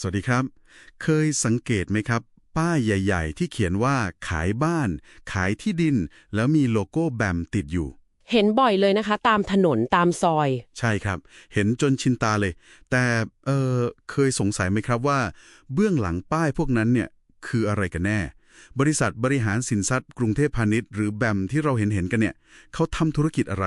สวัสดีครับ เคยสังเกตไหมครับ ป้ายใหญ่ ๆ ที่เขียนว่าขายบ้าน ขายที่ดิน แล้วมีโลโก้แบมติดอยู่ เห็นบ่อยเลยนะคะ ตามถนนตามซอย ใช่ครับ เห็นจนชินตาเลย แต่เออเคยสงสัยไหมครับว่า เบื้องหลังป้ายพวกนั้นเนี่ยคืออะไรกันแน่ บริษัทบริหารสินทรัพย์กรุงเทพพาณิชย์หรือแบมที่เราเห็นเห็นๆกันเนี่ยเขาทำธุรกิจอะไร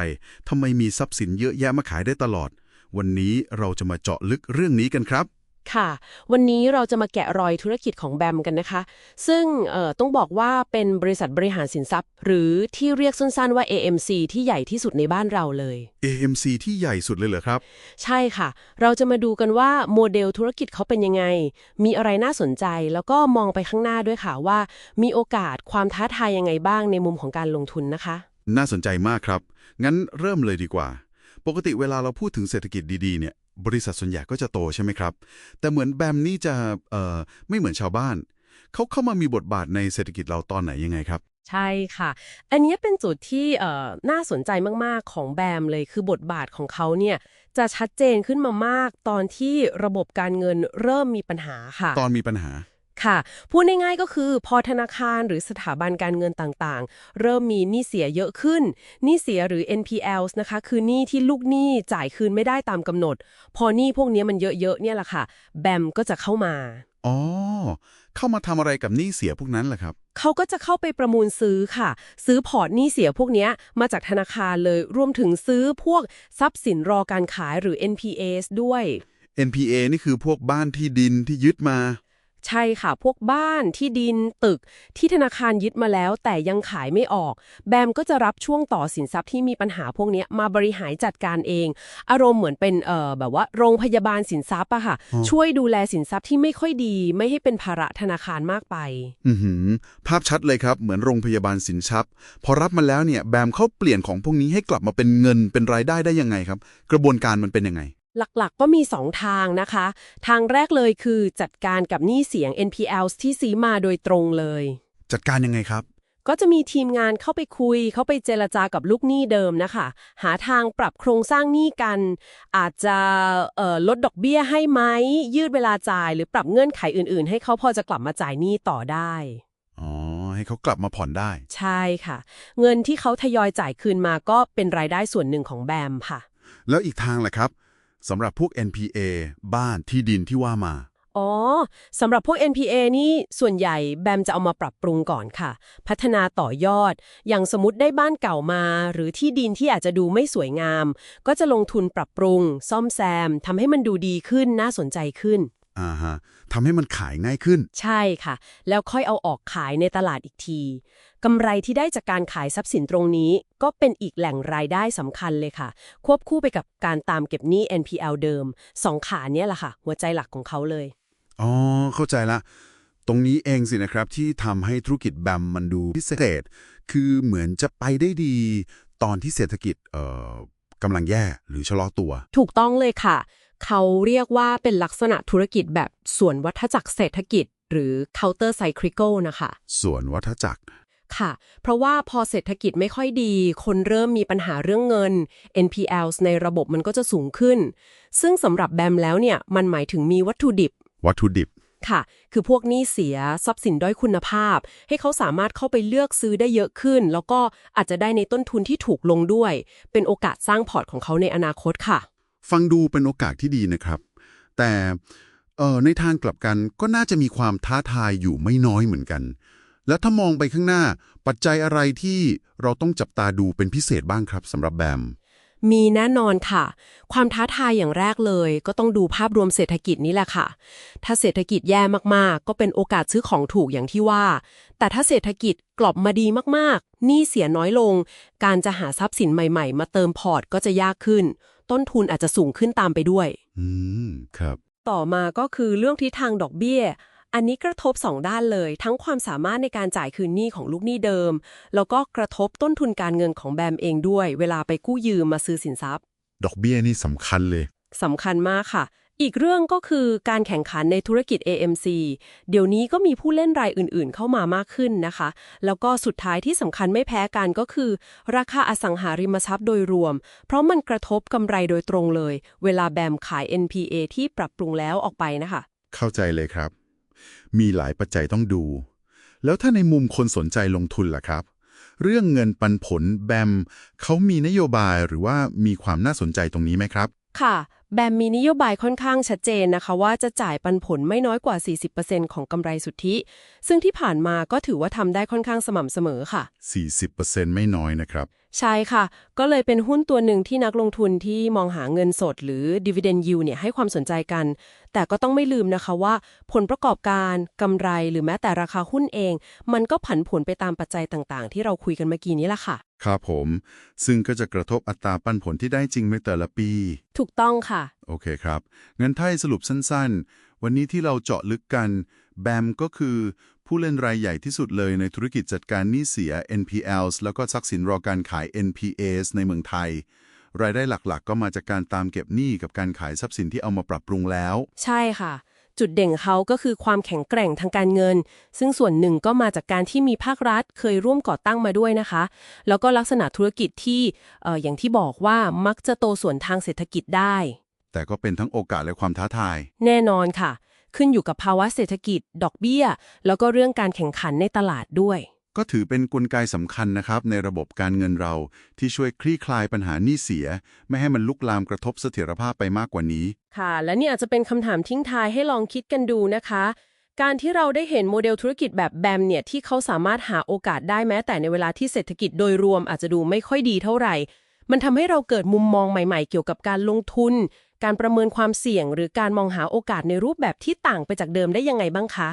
ทำไมมีทรัพย์สินเยอะแยะมาขายได้ตลอด วันนี้เราจะมาเจาะลึกเรื่องนี้กันครับ ค่ะ วันนี้เราจะมาแกะรอยธุรกิจของแบมกันนะคะ ซึ่งเอ่อต้องบอกว่าเป็นบริษัทบริหารสินทรัพย์ หรือที่เรียกสั้นๆว่า AMC ที่ใหญ่ที่สุดในบ้านเราเลย AMC ที่ใหญ่สุดเลยเหรอครับ ใช่ค่ะ เราจะมาดูกันว่าโมเดลธุรกิจเขาเป็นยังไง มีอะไรน่าสนใจ แล้วก็มองไปข้างหน้าด้วยค่ะว่า มีโอกาสความท้าทายยังไงบ้างในมุมของการลงทุนนะคะ น่าสนใจมากครับ งั้นเริ่มเลยดีกว่า ปกติเวลาเราพูดถึงเศรษฐกิจดีๆเนี่ย บริษัทส่วนใหญ่ก็จะโตใช่ไหมครับ แต่เหมือนแบมนี่จะเอ่อไม่เหมือนชาวบ้าน เขาเข้ามามีบทบาทในเศรษฐกิจเราตอนไหนยังไงครับใช่ค่ะ อันนี้เป็นจุดที่เอ่อน่าสนใจมาก ๆ ของแบมเลย คือบทบาทของเขาเนี่ยจะชัดเจนขึ้นมามาก ตอนที่ระบบการเงินเริ่มมีปัญหาค่ะ ตอนมีปัญหา ค่ะ พูดง่ายๆก็คือพอธนาคารหรือสถาบันการเงินต่างๆ เริ่มมีหนี้เสียเยอะขึ้นหนี้เสียหรือ NPLs นะคะ คือหนี้ที่ลูกหนี้จ่ายคืนไม่ได้ตามกำหนด พอหนี้พวกนี้มันเยอะๆเนี่ยแหละค่ะ แบมก็จะเข้ามาอ๋อ เข้ามาทำอะไรกับหนี้เสียพวกนั้นแหละครับ เขาก็จะเข้าไปประมูลซื้อค่ะ ซื้อพอร์ตหนี้เสียพวกเนี้ยมาจากธนาคารเลย รวมถึงซื้อพวกทรัพย์สินรอการขายหรือ NPAs ด้วย NPA นี่คือพวกบ้านที่ดินที่ยึดมา ใช่ค่ะ พวกบ้านที่ดินตึก ที่ธนาคารยึดมาแล้วแต่ยังขายไม่ออก แบมก็จะรับช่วงต่อสินทรัพย์ที่มีปัญหาพวกเนี้ยมาบริหารจัดการเอง อารมณ์เหมือนเป็นเอ่อแบบว่าโรงพยาบาลสินทรัพย์อะค่ะอ๋อช่วยดูแลสินทรัพย์ที่ไม่ค่อยดี ไม่ให้เป็นภาระธนาคารมากไป อือหือภาพชัดเลยครับ เหมือนโรงพยาบาลสินทรัพย์ พอรับมาแล้วเนี่ยแบมเขาเปลี่ยนของพวกนี้ให้กลับมาเป็นเงินเป็นรายได้ได้ยังไงครับ กระบวนการมันเป็นยังไง หลักๆ ก็มี 2 ทางนะคะ ทางแรกเลยคือจัดการกับหนี้เสียง NPLs ที่ซื้อมาโดยตรงเลย จัดการยังไงครับ ก็จะมีทีมงานเข้าไปคุย เข้าไปเจรจากับลูกหนี้เดิมนะคะ หาทางปรับโครงสร้างหนี้กัน อาจจะเอ่อลดดอกเบี้ยให้ไหม ยืดเวลาจ่าย หรือปรับเงื่อนไขอื่นๆ ให้เขาพอจะกลับมาจ่ายหนี้ต่อได้ อ๋อ ให้เขากลับมาผ่อนได้ ใช่ค่ะ เงินที่เขาทยอยจ่ายคืนมาก็เป็นรายได้ส่วนหนึ่งของแบมค่ะ แล้วอีกทางแหละครับ สำหรับพวก NPA บ้านที่ดินที่ว่ามา อ๋อ สำหรับพวก NPA นี่ส่วนใหญ่แบมจะเอามาปรับปรุงก่อนค่ะ พัฒนาต่อยอด อย่างสมมติได้บ้านเก่ามา หรือที่ดินที่อาจจะดูไม่สวยงาม ก็จะลงทุนปรับปรุง ซ่อมแซมทำให้มันดูดีขึ้นน่าสนใจขึ้น อ่าฮะทำให้มันขายง่ายขึ้น ใช่ค่ะ แล้วค่อยเอาออกขายในตลาดอีกทีกำไรที่ได้จากการขายทรัพย์สินตรงนี้ ก็เป็นอีกแหล่งรายได้สำคัญเลยค่ะ ควบคู่ไปกับการตามเก็บหนี้ NPL เดิมสองขาเนี้ยแหละค่ะ หัวใจหลักของเขาเลย อ๋อ เข้าใจละ ตรงนี้เองสินะครับที่ทำให้ธุรกิจแบมมันดูพิเศษ คือเหมือนจะไปได้ดี ตอนที่เศรษฐกิจเอ่อกำลังแย่หรือชะลอตัว ถูกต้องเลยค่ะ เขาเรียกว่าเป็นลักษณะธุรกิจแบบส่วนวัฏจักรเศรษฐกิจ หรือ counter cyclical นะคะ ส่วนวัฏจักรค่ะ เพราะว่าพอเศรษฐกิจไม่ค่อยดี คนเริ่มมีปัญหาเรื่องเงิน NPLs ในระบบมันก็จะสูงขึ้น ซึ่งสำหรับแบมแล้วเนี่ย มันหมายถึงมีวัตถุดิบ วัตถุดิบ ค่ะ คือพวกหนี้เสียทรัพย์สินด้อยคุณภาพ ให้เขาสามารถเข้าไปเลือกซื้อได้เยอะขึ้น แล้วก็อาจจะได้ในต้นทุนที่ถูกลงด้วย เป็นโอกาสสร้างพอร์ตของเขาในอนาคตค่ะ ฟังดูเป็นโอกาสที่ดีนะครับ แต่ในทางกลับกันก็น่าจะมีความท้าทายอยู่ไม่น้อยเหมือนกัน แล้วถ้ามองไปข้างหน้าปัจจัยอะไรที่เราต้องจับตาดูเป็นพิเศษบ้างครับสำหรับแบมมีแน่นอนค่ะ ความท้าทายอย่างแรกเลย ก็ต้องดูภาพรวมเศรษฐกิจนี่แหละค่ะ ถ้าเศรษฐกิจแย่มากๆ ก็เป็นโอกาสซื้อของถูกอย่างที่ว่า แต่ถ้าเศรษฐกิจกลับมาดีมากๆ นี้เสียน้อยลง การจะหาทรัพย์สินใหม่ ๆ มาเติมพอร์ตก็จะยากขึ้น ต้นทุนอาจจะสูงขึ้นตามไปด้วย อืม ครับ ต่อมาก็คือเรื่องทิศทางดอกเบี้ย อันนี้กระทบ 2 ด้านเลย ทั้งความสามารถในการจ่ายคืนหนี้ของลูกหนี้เดิม แล้วก็กระทบต้นทุนการเงินของแบมเองด้วย เวลาไปกู้ยืมมาซื้อสินทรัพย์ ดอกเบี้ยนี่สำคัญเลยสำคัญมากค่ะ อีกเรื่องก็คือการแข่งขันในธุรกิจ AMC เดี๋ยวนี้ก็มีผู้เล่นรายอื่นๆ เข้ามามากขึ้นนะคะ แล้วก็สุดท้ายที่สำคัญไม่แพ้กันก็คือ ราคาอสังหาริมทรัพย์โดยรวม เพราะมันกระทบกำไรโดยตรงเลย เวลาแบมขาย NPA ที่ปรับปรุงแล้วออกไปนะคะ เข้าใจเลยครับ มีหลายปัจจัยต้องดู แล้วถ้าในมุมคนสนใจลงทุนล่ะครับ เรื่องเงินปันผลแบมเขามีนโยบายหรือว่ามีความน่าสนใจตรงนี้ไหมครับ ค่ะ แบมมีนโยบายค่อนข้างชัดเจนนะคะ ว่าจะจ่ายปันผลไม่น้อยกว่า 40%ของกำไรสุทธิ ซึ่งที่ผ่านมาก็ถือว่าทำได้ค่อนข้างสม่ำเสมอค่ะ 40%ไม่น้อยนะครับ ใช่ค่ะ ก็เลยเป็นหุ้นตัวหนึ่งที่นักลงทุนที่มองหาเงินสดหรือ dividend yield เนี่ยให้ความสนใจกัน แต่ก็ต้องไม่ลืมนะคะว่า ผลประกอบการกำไรหรือแม้แต่ราคาหุ้นเอง มันก็ผันผวนไปตามปัจจัยต่างๆ ที่เราคุยกันเมื่อกี้นี้แหละค่ะ ครับผม ซึ่งก็จะกระทบอัตราปันผลที่ได้จริงในแต่ละปี ถูกต้องค่ะ โอเคครับงั้นถ้าให้สรุปสั้นๆ วันนี้ที่เราเจาะลึกกันแบมก็คือ ผู้เล่นรายใหญ่ที่สุดเลยในธุรกิจจัดการหนี้เสีย NPLs แล้วก็ทรัพย์สินรอการขาย NPAs ในเมืองไทย รายได้หลักๆ ก็มาจากการตามเก็บหนี้กับการขายทรัพย์สินที่เอามาปรับปรุงแล้ว ใช่ค่ะ จุดเด่นเขาก็คือความแข็งแกร่งทางการเงิน ซึ่งส่วนหนึ่งก็มาจากการที่มีภาครัฐเคยร่วมก่อตั้งมาด้วยนะคะ แล้วก็ลักษณะธุรกิจที่เอ่ออย่างที่บอกว่ามักจะโตส่วนทางเศรษฐกิจได้ แต่ก็เป็นทั้งโอกาสและความท้าทาย แน่นอนค่ะ ขึ้นอยู่กับภาวะเศรษฐกิจ ดอกเบี้ย แล้วก็เรื่องการแข่งขันในตลาดด้วย ก็ถือเป็นกลไกสำคัญนะครับ ในระบบการเงินเราที่ช่วยคลี่คลายปัญหาหนี้เสีย ไม่ให้มันลุกลามกระทบเสถียรภาพไปมากกว่านี้ ค่ะ และนี่อาจจะเป็นคำถามทิ้งท้ายให้ลองคิดกันดูนะคะ การที่เราได้เห็นโมเดลธุรกิจแบบแบมเนี่ยที่เขาสามารถหาโอกาสได้แม้แต่ในเวลาที่เศรษฐกิจโดยรวมอาจจะดูไม่ค่อยดีเท่าไหร่ มันทำให้เราเกิดมุมมองใหม่ ๆ เกี่ยวกับการลงทุน การประเมินความเสี่ยง หรือการมองหาโอกาสในรูปแบบที่ต่างไปจากเดิมได้ยังไงบ้างคะ